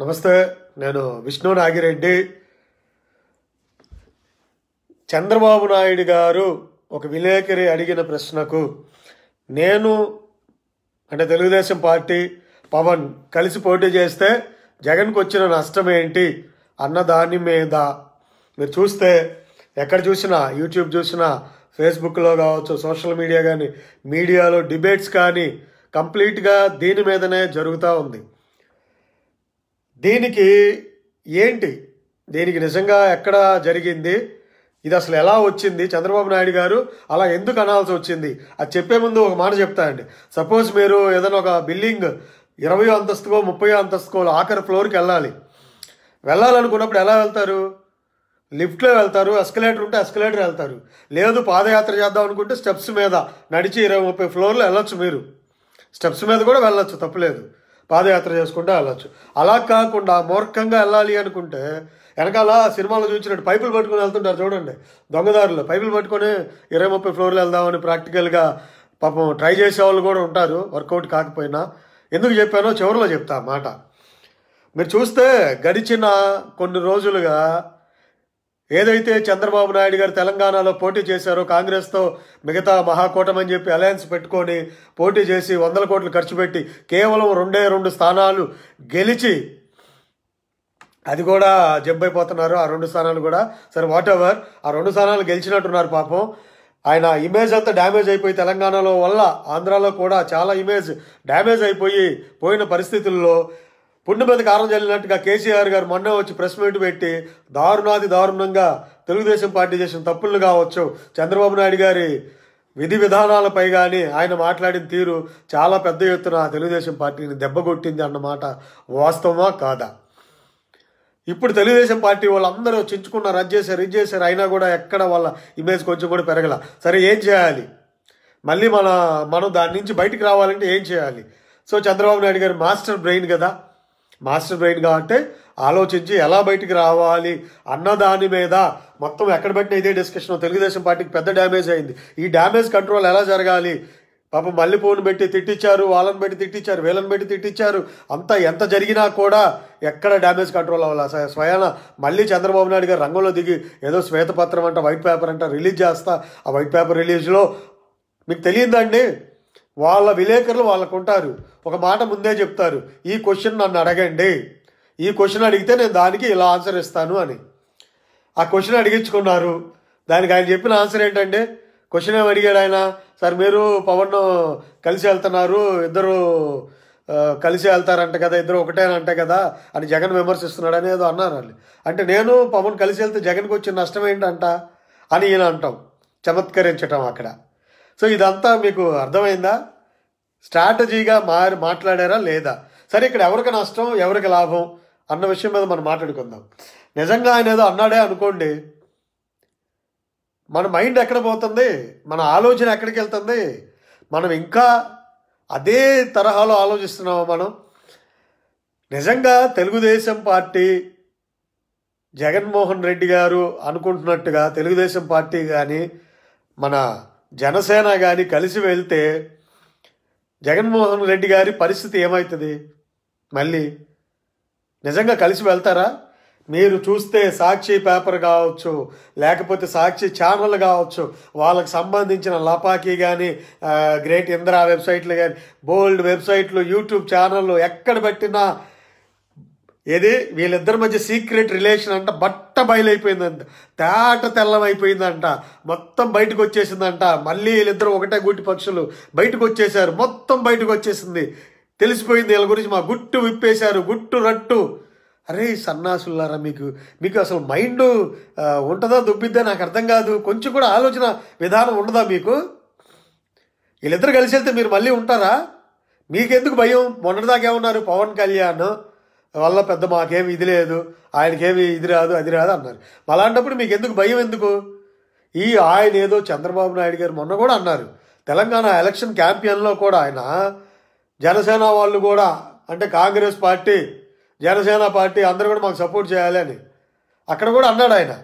నమస్తే నేను విష్ణు నాగిరెడ్డి. చంద్రబాబు నాయుడు గారు ఒక విలేకరి అడిగిన ప్రశ్నకు నేను అంటే తెలుగుదేశం పార్టీ పవన్ కలిసి పోటీ చేస్తే జగన్కు వచ్చిన నష్టం ఏంటి అన్న దాని మీద మీరు చూస్తే ఎక్కడ చూసినా యూట్యూబ్ చూసినా ఫేస్బుక్లో కావచ్చు సోషల్ మీడియా కానీ మీడియాలో డిబేట్స్ కానీ కంప్లీట్గా దీని మీదనే జరుగుతూ ఉంది. దీనికి ఏంటి? దీనికి నిజంగా ఎక్కడ జరిగింది? ఇది అసలు ఎలా వచ్చింది? చంద్రబాబు నాయుడు గారు అలా ఎందుకు అనాల్సి వచ్చింది? అది చెప్పే ముందు ఒక మాట చెప్తా అండి. సపోజ్ మీరు ఏదైనా ఒక బిల్డింగ్ ఇరవై అంతస్తుకో ముప్పై అంతస్తుకో ఆఖరి ఫ్లోర్కి వెళ్ళాలి. వెళ్ళాలనుకున్నప్పుడు ఎలా వెళ్తారు? లిఫ్ట్లో వెళ్తారు ఎస్కలేటర్ ఉంటే ఎస్కలేటర్ వెళ్తారు. లేదు పాదయాత్ర చేద్దాం అనుకుంటే స్టెప్స్ మీద నడిచి ఇరవై ముప్పై ఫ్లోర్లు వెళ్ళొచ్చు మీరు. స్టెప్స్ మీద కూడా వెళ్ళొచ్చు తప్పులేదు. పాదయాత్ర చేసుకుంటూ వెళ్ళొచ్చు. అలా కాకుండా మూర్ఖంగా వెళ్ళాలి అనుకుంటే వెనకాల సినిమాలో చూసినట్టు పైపులు పట్టుకొని వెళ్తుంటారు చూడండి. దొంగదారులు పైపులు పట్టుకొని ఇరవై ముప్పై ఫ్లోర్లు వెళ్దామని ప్రాక్టికల్గా పాపం ట్రై చేసే వాళ్ళు కూడా ఉంటారు. వర్కౌట్ కాకపోయినా. ఎందుకు చెప్పానో చివరిలో చెప్తా మాట. మీరు చూస్తే గడిచిన కొన్ని రోజులుగా ఏదైతే చంద్రబాబు నాయుడు గారు తెలంగాణలో పోటీ చేశారో కాంగ్రెస్తో మిగతా మహాకూటమని చెప్పి అలయన్స్ పెట్టుకొని పోటీ చేసి వందల కోట్లు ఖర్చు పెట్టి కేవలం రెండే రెండు స్థానాలు గెలిచి అది కూడా జంప్ అయిపోతున్నారు ఆ రెండు స్థానాలు కూడా సరే వాట్ ఎవర్ ఆ రెండు స్థానాలు గెలిచినట్టున్నారు పాపం. ఆయన ఇమేజ్ అంతా డ్యామేజ్ అయిపోయి తెలంగాణలో వల్ల ఆంధ్రాలో కూడా చాలా ఇమేజ్ డ్యామేజ్ అయిపోయి పోయిన పరిస్థితుల్లో పుండు మీద కారం చల్లినట్టుగా కేసీఆర్ గారు మొన్న వచ్చి ప్రెస్ మీట్ పెట్టి దారుణాది దారుణంగా తెలుగుదేశం పార్టీ చేసిన తప్పులు కావచ్చు. చంద్రబాబు నాయుడు గారి విధి విధానాలపై కానీ ఆయన మాట్లాడిన తీరు చాలా పెద్ద ఎత్తున తెలుగుదేశం పార్టీని దెబ్బగొట్టింది అన్నమాట వాస్తవమా కాదా? ఇప్పుడు తెలుగుదేశం పార్టీ వాళ్ళందరూ చించుకున్నారు అది చేశారు ఇది చేశారు అయినా కూడా ఎక్కడ వాళ్ళ ఇమేజ్ కొంచెం కూడా పెరగల. సరే ఏం చేయాలి? మళ్ళీ మన మనం దాని నుంచి బయటికి రావాలంటే ఏం చేయాలి? సో చంద్రబాబు నాయుడు గారు మాస్టర్ బ్రెయిన్ కదా. మాస్టర్ బ్రెయిన్గా అంటే ఆలోచించి ఎలా బయటికి రావాలి అన్న దాని మీద మొత్తం ఎక్కడ పెట్టిన ఇదే డిస్కషన్. తెలుగుదేశం పార్టీకి పెద్ద డ్యామేజ్ అయింది. ఈ డ్యామేజ్ కంట్రోల్ ఎలా జరగాలి? పాపం మల్లెపూను పెట్టి తిట్టించారు వాళ్ళని పెట్టి తిట్టించారు వీళ్ళని పెట్టి తిట్టించారు అంతా ఎంత జరిగినా కూడా ఎక్కడ డ్యామేజ్ కంట్రోల్ అవ్వాలి? అసలు స్వయాన మళ్ళీ చంద్రబాబు నాయుడు గారు రంగంలో దిగి ఏదో శ్వేతపత్రం అంట వైట్ పేపర్ అంట రిలీజ్ చేస్తా. ఆ వైట్ పేపర్ రిలీజ్లో మీకు తెలియదండి? వాళ్ళ విలేకరులు వాళ్ళకు ఉంటారు. ఒక మాట ముందే చెప్తారు. ఈ క్వశ్చన్ నన్ను అడగండి. ఈ క్వశ్చన్ అడిగితే నేను దానికి ఇలా ఆన్సర్ ఇస్తాను అని. ఆ క్వశ్చన్ అడిగించుకున్నారు. దానికి ఆయన చెప్పిన ఆన్సర్ ఏంటంటే క్వశ్చన్ ఏమి అడిగాడు ఆయన? సార్ మీరు పవన్ కలిసి వెళ్తున్నారు. ఇద్దరు కలిసి వెళ్తారంట కదా ఇద్దరు ఒకటేనంట కదా అని జగన్ విమర్శిస్తున్నాడు అనేదో అన్నారు వాళ్ళు. అంటే నేను పవన్ కలిసి వెళ్తే జగన్కి వచ్చిన నష్టం ఏంటంట అని ఈయన అంటాం. చమత్కరించటం అక్కడ. సో ఇదంతా మీకు అర్థమైందా? స్ట్రాటజీగా మారి మాట్లాడారా లేదా? సరే ఇక్కడ ఎవరికి నష్టం ఎవరికి లాభం అన్న విషయం మీద మనం మాట్లాడుకుందాం. నిజంగా ఆయన ఏదో అన్నాడే అనుకోండి మన మైండ్ ఎక్కడ పోతుంది? మన ఆలోచన ఎక్కడికి వెళ్తుంది? మనం ఇంకా అదే తరహాలో ఆలోచిస్తున్నాము మనం? నిజంగా తెలుగుదేశం పార్టీ జగన్మోహన్ రెడ్డి గారు అనుకుంటున్నట్టుగా తెలుగుదేశం పార్టీ కానీ మన జనసేన కానీ కలిసి వెళ్తే జగన్మోహన్ రెడ్డి గారి పరిస్థితి ఏమవుతుంది మళ్ళీ నిజంగా కలిసి వెళ్తారా? మీరు చూస్తే సాక్షి పేపర్ కావచ్చు లేకపోతే సాక్షి ఛానల్ కావచ్చు వాళ్ళకి సంబంధించిన లపాకి కానీ గ్రేట్ ఇందిరా వెబ్సైట్లు కానీ బోల్డ్ వెబ్సైట్లు యూట్యూబ్ ఛానళ్ళు ఎక్కడ పెట్టినా ఏది? వీళ్ళిద్దరి మధ్య సీక్రెట్ రిలేషన్ అంట బట్ట బయలైపోయిందంట. తేట తెల్లమైపోయిందంట. మొత్తం బయటకు వచ్చేసిందంట మళ్ళీ వీళ్ళిద్దరు ఒకటే గుట్టి పక్షులు. బయటకు వచ్చేసారు మొత్తం బయటకు వచ్చేసింది తెలిసిపోయింది వీళ్ళ గురించి. మా గుట్టు విప్పేశారు. గుట్టు రట్టు. అరే సన్నాసులారా మీకు. మీకు అసలు మైండ్ ఉంటుందా దుబ్బిద్దా? నాకు అర్థం కాదు. కొంచెం కూడా ఆలోచన విధానం ఉండదా మీకు? వీళ్ళిద్దరు కలిసి వెళ్తే మీరు మళ్ళీ ఉంటారా? మీకెందుకు భయం? మొన్నటిదాకా ఏమన్నారు? పవన్ కళ్యాణ్. వల్ల పెద్ద మాకేమి ఇది లేదు ఆయనకేమి ఇది రాదు అది రాదు అన్నారు. అలాంటప్పుడు మీకు ఎందుకు భయం ఎందుకు? ఈ ఆయన ఏదో చంద్రబాబు నాయుడు గారు మొన్న కూడా అన్నారు. తెలంగాణ ఎలక్షన్ క్యాంపియన్లో కూడా ఆయన జనసేన వాళ్ళు కూడా అంటే కాంగ్రెస్ పార్టీ జనసేన పార్టీ అందరూ కూడా మాకు సపోర్ట్ చేయాలి అని. అక్కడ కూడా అన్నాడు ఆయన.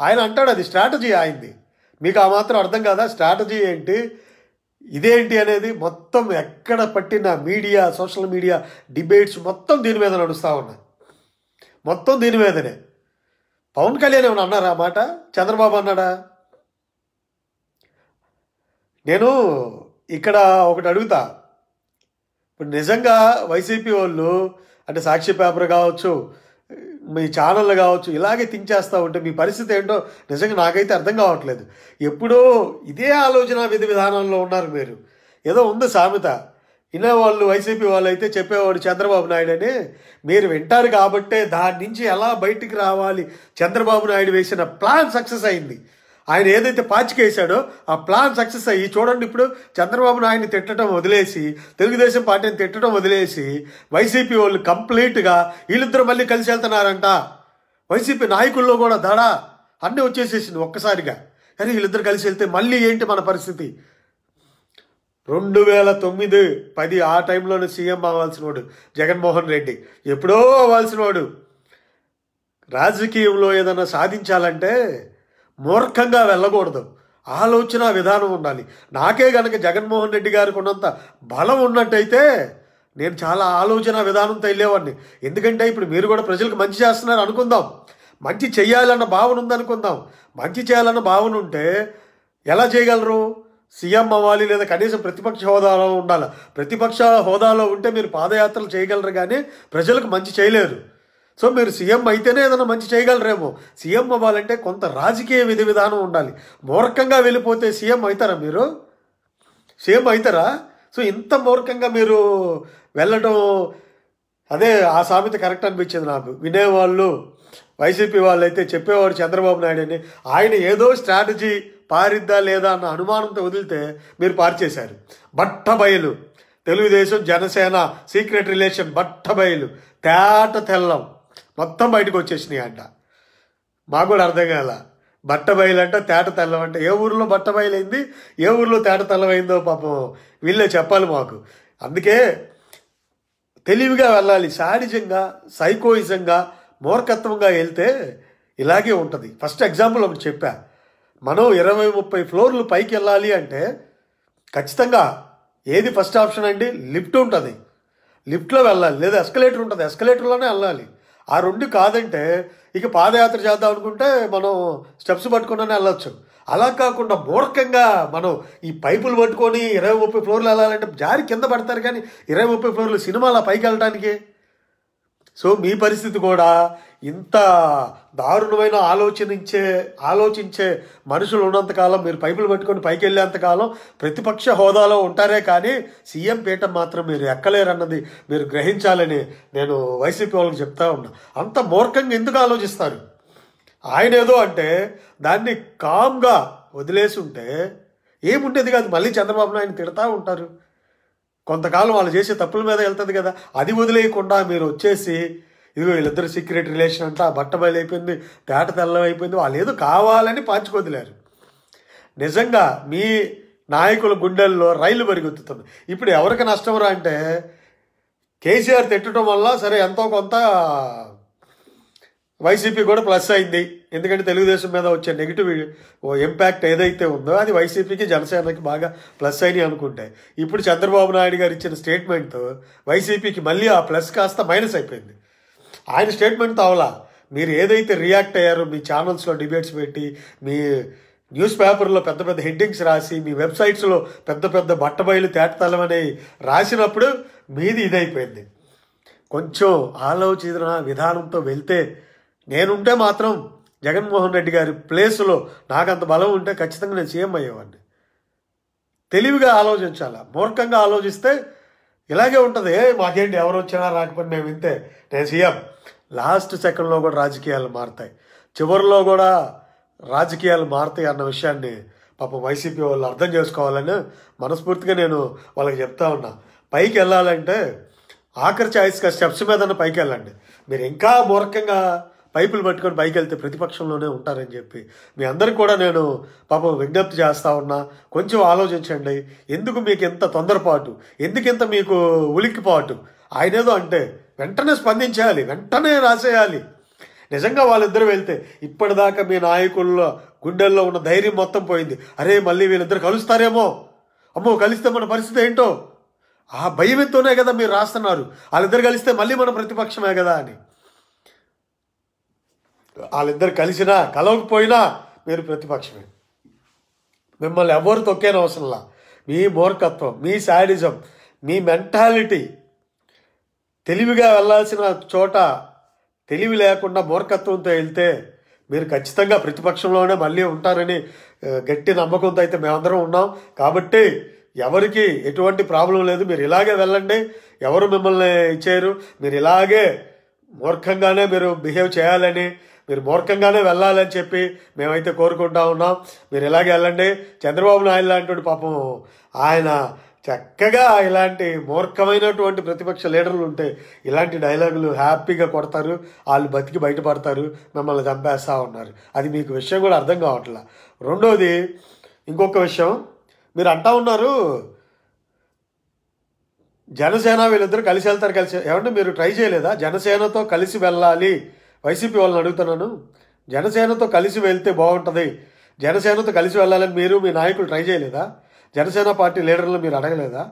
ఆయన అంటాడు అది స్ట్రాటజీ ఆయనది. మీకు ఆ మాత్రం అర్థం కాదా? స్ట్రాటజీ ఏంటి? ఇదేంటి అనేది మొత్తం ఎక్కడ పట్టిన మీడియా సోషల్ మీడియా డిబేట్స్ మొత్తం దీని మీద నడుస్తూ ఉన్నాయి. మొత్తం దీని మీదనే. పవన్ కళ్యాణ్ ఏమైనా అన్నారా మాట? చంద్రబాబు అన్నాడా? నేను ఇక్కడ ఒకటి అడుగుతా. ఇప్పుడు నిజంగా వైసీపీ వాళ్ళు అంటే సాక్షి పేపర్ కావచ్చు మీ ఛానళ్ళు కావచ్చు ఇలాగే థింక్ చేస్తూ ఉంటే మీ పరిస్థితి ఏంటో నిజంగా నాకైతే అర్థం కావట్లేదు. ఎప్పుడో ఇదే ఆలోచన విధి విధానంలో ఉన్నారు మీరు. ఏదో ఉంది సామెత. వాళ్ళు వైసీపీ వాళ్ళు అయితే చెప్పేవాడు చంద్రబాబు నాయుడు అని. మీరు వింటారు కాబట్టే దాని నుంచి ఎలా బయటికి రావాలి? చంద్రబాబు నాయుడు వేసిన ప్లాన్ సక్సెస్ అయింది. ఆయన ఏదైతే పాచికేశాడో ఆ ప్లాన్ సక్సెస్ అయ్యి చూడండి ఇప్పుడు చంద్రబాబు నాయుడిని తిట్టడం వదిలేసి తెలుగుదేశం పార్టీని తిట్టడం వదిలేసి వైసీపీ వాళ్ళు కంప్లీట్గా వీళ్ళిద్దరూ మళ్ళీ కలిసి వెళ్తున్నారంట. వైసీపీ నాయకుల్లో కూడా దడ అన్నీ వచ్చేసేసింది ఒక్కసారిగా. కానీ వీళ్ళిద్దరు కలిసి వెళ్తే మళ్ళీ ఏంటి మన పరిస్థితి? రెండు వేల తొమ్మిది పది ఆ టైంలోనే సీఎం అవ్వాల్సిన వాడు జగన్మోహన్ రెడ్డి. ఎప్పుడో అవ్వాల్సిన వాడు రాజకీయంలో ఏదైనా సాధించాలంటే మూర్ఖంగా వెళ్ళకూడదు. ఆలోచన విధానం ఉండాలి. నాకే గనక జగన్మోహన్ రెడ్డి గారికి ఉన్నంత బలం ఉన్నట్టయితే నేను చాలా ఆలోచన విధానంతో వెళ్ళేవాడిని ఎందుకంటే ఇప్పుడు మీరు కూడా ప్రజలకు మంచి చేస్తున్నారు అనుకుందాం. మంచి చేయాలన్న భావన ఉందనుకుందాం మంచి చేయాలన్న భావన ఉంటే ఎలా చేయగలరు? సీఎం అవ్వాలి లేదా కనీసం ప్రతిపక్ష హోదాలో ఉండాలి? ప్రతిపక్ష హోదాలో ఉంటే మీరు పాదయాత్రలు చేయగలరు కానీ ప్రజలకు మంచి చేయలేరు. సో మీరు సీఎం అయితేనే ఏదైనా మంచి చేయగలరేమో. సీఎం అవ్వాలంటే కొంత రాజకీయ విధి విధానం ఉండాలి. మూర్ఖంగా వెళ్ళిపోతే సీఎం అవుతారా మీరు? సీఎం అవుతారా? సో ఇంత మూర్ఖంగా మీరు వెళ్ళడం అదే ఆ సామెత కరెక్ట్ అనిపించింది నాకు. వినేవాళ్ళు వైసీపీ వాళ్ళు అయితే చెప్పేవాడు చంద్రబాబు నాయుడు అని. ఆయన ఏదో స్ట్రాటజీ పారిద్దా లేదా అన్న అనుమానంతో వదిలితే మీరు పారిచేశారు. బట్ట బయలు తెలుగుదేశం జనసేన సీక్రెట్ రిలేషన్ బట్ట బయలు తేట తెల్లం. మొత్తం బయటకు వచ్చేసినాయి అంట. మాకు కూడా అర్థం కాల. బట్ట బయలు అంటే తేట తెల్లం అంటే ఏ ఊర్లో బట్ట బయలైంది ఏ ఊర్లో తేట తెల్లమైందో పాపం వీళ్ళే చెప్పాలి మాకు. అందుకే తెలివిగా వెళ్ళాలి సాడిజంగా సైకోయిజంగా మూర్ఖత్వంగా వెళ్తే ఇలాగే ఉంటుంది. ఫస్ట్ ఎగ్జాంపుల్ ఒకటి చెప్పా. మనం ఇరవై ముప్పై ఫ్లోర్లు పైకి వెళ్ళాలి అంటే ఖచ్చితంగా ఏది ఫస్ట్ ఆప్షన్ అండి? లిఫ్ట్ ఉంటుంది. లిఫ్ట్లో వెళ్ళాలి. లేదా ఎస్కలేటర్ ఉంటుంది. ఎస్కలేటర్లోనే వెళ్ళాలి. ఆ రెండు కాదంటే ఇక పాదయాత్ర చేద్దాం అనుకుంటే మనం స్టెప్స్ పట్టుకున్నానే వెళ్ళొచ్చు. అలా కాకుండా మూర్ఖంగా మనం ఈ పైపులు పట్టుకొని ఇరవై ముప్పై ఫ్లోర్లు వెళ్ళాలంటే జారి కింద పడతారు కానీ ఇరవై ముప్పై ఫ్లోర్లు సినిమాల పైకి వెళ్ళడానికి సో మీ పరిస్థితి కూడా ఇంత దారుణమైన ఆలోచనించే ఆలోచించే మనుషులు ఉన్నంతకాలం మీరు పైపులు పట్టుకొని పైకి వెళ్ళేంతకాలం ప్రతిపక్ష హోదాలో ఉంటారే కానీ సీఎం పీఠం మాత్రం మీరు ఎక్కలేరన్నది మీరు గ్రహించాలని నేను వైసీపీ వాళ్ళకి చెప్తా ఉన్నా. అంత మూర్ఖంగా ఎందుకు ఆలోచిస్తారు? ఆయన ఏదో అంటే దాన్ని కామ్గా వదిలేసి ఉంటే ఏముండేది కాదు. మళ్ళీ చంద్రబాబు నాయుడు తిడతా ఉంటారు. కొంతకాలం వాళ్ళు చేసే తప్పుల మీద వెళ్తుంది కదా. అది వదిలేయకుండా మీరు వచ్చేసి ఇదిగో వీళ్ళిద్దరు సీక్రెట్ రిలేషన్ అంట బట్ట బయలైపోయింది తేట తెల్లం అయిపోయింది వాళ్ళు ఏదో కావాలని పాంచుకొదిలేరు నిజంగా మీ నాయకుల గుండెల్లో రైలు పరిగెత్తుతుంది ఇప్పుడు ఎవరికి నష్టం రా అంటే కేసీఆర్ తిట్టడం వల్ల సరే ఎంతో కొంత వైసీపీ కూడా ప్లస్ అయింది. ఎందుకంటే తెలుగుదేశం మీద వచ్చే నెగిటివ్ ఇంపాక్ట్ ఏదైతే ఉందో అది వైసీపీకి జనసేనకి బాగా ప్లస్ అయినాయి అనుకుంటే. ఇప్పుడు చంద్రబాబు నాయుడు గారు ఇచ్చిన స్టేట్మెంట్తో వైసీపీకి మళ్ళీ ఆ ప్లస్ కాస్త మైనస్ అయిపోయింది. ఆయన స్టేట్మెంట్తో అవలా. మీరు ఏదైతే రియాక్ట్ అయ్యారో మీ ఛానల్స్లో డిబేట్స్ పెట్టి మీ న్యూస్ పేపర్లో పెద్ద పెద్ద హెడ్డింగ్స్ రాసి మీ వెబ్సైట్స్లో పెద్ద పెద్ద బట్టబయలు తేటతలం అని రాసినప్పుడు మీది ఇదైపోయింది. కొంచెం ఆలోచన విధానంతో వెళ్తే నేనుంటే మాత్రం జగన్మోహన్ రెడ్డి గారి ప్లేస్లో అంత బలం ఉంటే ఖచ్చితంగా నేను సీఎం అయ్యేవాడిని. తెలివిగా ఆలోచించాలా? మూర్ఖంగా ఆలోచిస్తే ఇలాగే ఉంటుంది. మాకేంటి? ఎవరు వచ్చినా రాకపోయినా మేము వింతే నేను సీఎం. లాస్ట్ సెకండ్లో కూడా రాజకీయాలు మారుతాయి. చివరిలో కూడా రాజకీయాలు మారుతాయి అన్న విషయాన్ని పాపం వైసీపీ వాళ్ళు అర్థం చేసుకోవాలని మనస్ఫూర్తిగా నేను వాళ్ళకి చెప్తా ఉన్నా. పైకి వెళ్ళాలంటే ఆఖరి చాయిస్గా స్టెప్స్ మీద పైకి వెళ్ళండి. మీరు ఇంకా మూర్ఖంగా పైపులు పట్టుకొని పైకి వెళ్తే ప్రతిపక్షంలోనే ఉంటారని చెప్పి మీ అందరికి కూడా నేను పాపం విజ్ఞప్తి చేస్తా ఉన్నా. కొంచెం ఆలోచించండి. ఎందుకు మీకు ఎంత తొందరపాటు? ఎందుకింత మీకు ఉలిక్కిపాటు? ఆయన ఏదో అంటే వెంటనే స్పందించేయాలి వెంటనే రాసేయాలి. నిజంగా వాళ్ళిద్దరు వెళ్తే ఇప్పటిదాకా మీ నాయకుల్లో గుండెల్లో ఉన్న ధైర్యం మొత్తం పోయింది. అరే మళ్ళీ వీళ్ళిద్దరు కలుస్తారేమో? అమ్మో కలిస్తే మన పరిస్థితి ఏంటో? ఆ భయంతోనే కదా మీరు రాస్తున్నారు. వాళ్ళిద్దరు కలిస్తే మళ్ళీ మన ప్రతిపక్షమే కదా అని. వాళ్ళిద్దరు కలిసినా కలవకపోయినా మీరు ప్రతిపక్షమే. మిమ్మల్ని ఎవరు తొక్కేన అవసరంలా మీ మూర్ఖత్వం మీ శాడిజం మీ మెంటాలిటీ తెలివిగా వెళ్ళాల్సిన చోట తెలివి లేకుండా మూర్ఖత్వంతో వెళ్తే మీరు ఖచ్చితంగా ప్రతిపక్షంలోనే మళ్ళీ ఉంటారని గట్టి నమ్మకంతో అయితే మేమందరం ఉన్నాం. కాబట్టి ఎవరికి ఎటువంటి ప్రాబ్లం లేదు. మీరు ఇలాగే వెళ్ళండి. ఎవరు మిమ్మల్ని ఇచ్చారు మీరు ఇలాగే మూర్ఖంగానే మీరు బిహేవ్ చేయాలని మీరు మూర్ఖంగానే వెళ్ళాలని చెప్పి మేమైతే కోరుకుంటా ఉన్నాం. మీరు ఇలాగే వెళ్ళండి. చంద్రబాబు నాయుడు లాంటి పాపం ఆయన చక్కగా ఇలాంటి మూర్ఖమైనటువంటి ప్రతిపక్ష లీడర్లు ఉంటే ఇలాంటి డైలాగులు హ్యాపీగా కొడతారు. వాళ్ళు బతికి బయటపడతారు. మిమ్మల్ని చంపేస్తూ ఉన్నారు. అది మీకు విషయం కూడా అర్థం కావట్లా. రెండోది ఇంకొక విషయం. మీరు అంటా ఉన్నారు జనసేన వీళ్ళిద్దరూ కలిసి వెళ్తారు కలిసి. ఏమంటే మీరు ట్రై చేయలేదా? జనసేనతో కలిసి వెళ్ళాలి. వైసీపీ వాళ్ళని అడుగుతున్నాను. జనసేనతో కలిసి వెళ్తే బాగుంటుంది. జనసేనతో కలిసి వెళ్ళాలని మీరు మీ నాయకులు ట్రై చేయలేదా? జనసేన పార్టీ లీడర్లు మీరు అడగలేదా?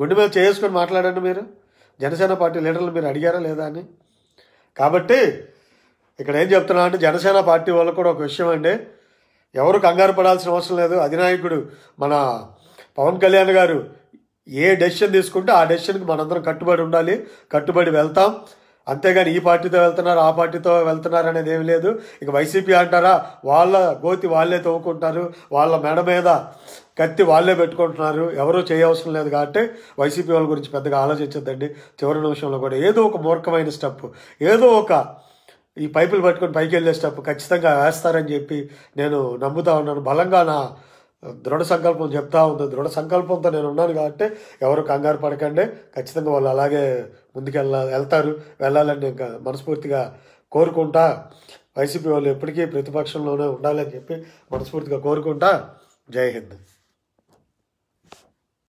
గుండె మీద చేసుకొని మాట్లాడండి మీరు. జనసేన పార్టీ లీడర్లు మీరు అడిగారా లేదా అని? కాబట్టి ఇక్కడ ఏం చెప్తున్నా అంటే జనసేన పార్టీ వాళ్ళకు కూడా ఒక విషయం అండి. ఎవరు కంగారు పడాల్సిన అవసరం లేదు. అధినాయకుడు మన పవన్ కళ్యాణ్ గారు ఏ డెసిషన్ తీసుకుంటే ఆ డెసిషన్కి మనందరం కట్టుబడి ఉండాలి. కట్టుబడి వెళ్తాం. అంతేగాని ఈ పార్టీతో వెళ్తున్నారు ఆ పార్టీతో వెళ్తున్నారు అనేది ఏమి లేదు. ఇక వైసీపీ అంటారా వాళ్ళ గోతి వాళ్ళే తవ్వుకుంటారు వాళ్ళ మెడ మీద కత్తి వాళ్ళే పెట్టుకుంటున్నారు. ఎవరూ చేయవసరం లేదు కాబట్టి వైసీపీ వాళ్ళ గురించి పెద్దగా ఆలోచించద్దండి. చివరి నిమిషంలో కూడా ఏదో ఒక మూర్ఖమైన స్టెప్ ఏదో ఒక ఈ పైపులు పట్టుకొని పైకి వెళ్ళే స్టెప్ ఖచ్చితంగా వేస్తారని చెప్పి నేను నమ్ముతా ఉన్నాను. బలంగా నా దృఢ సంకల్పం చెప్తా ఉంది. దృఢ సంకల్పంతో నేను ఉన్నాను కాబట్టి ఎవరు కంగారు పడకండి. ఖచ్చితంగా వాళ్ళు అలాగే ముందుకెళ్ళ వెళ్తారు. వెళ్ళాలని ఇంకా మనస్ఫూర్తిగా కోరుకుంటా. వైసీపీ వాళ్ళు ఎప్పటికీ ప్రతిపక్షంలోనే ఉండాలని చెప్పి మనస్ఫూర్తిగా కోరుకుంటా. జై హింద్.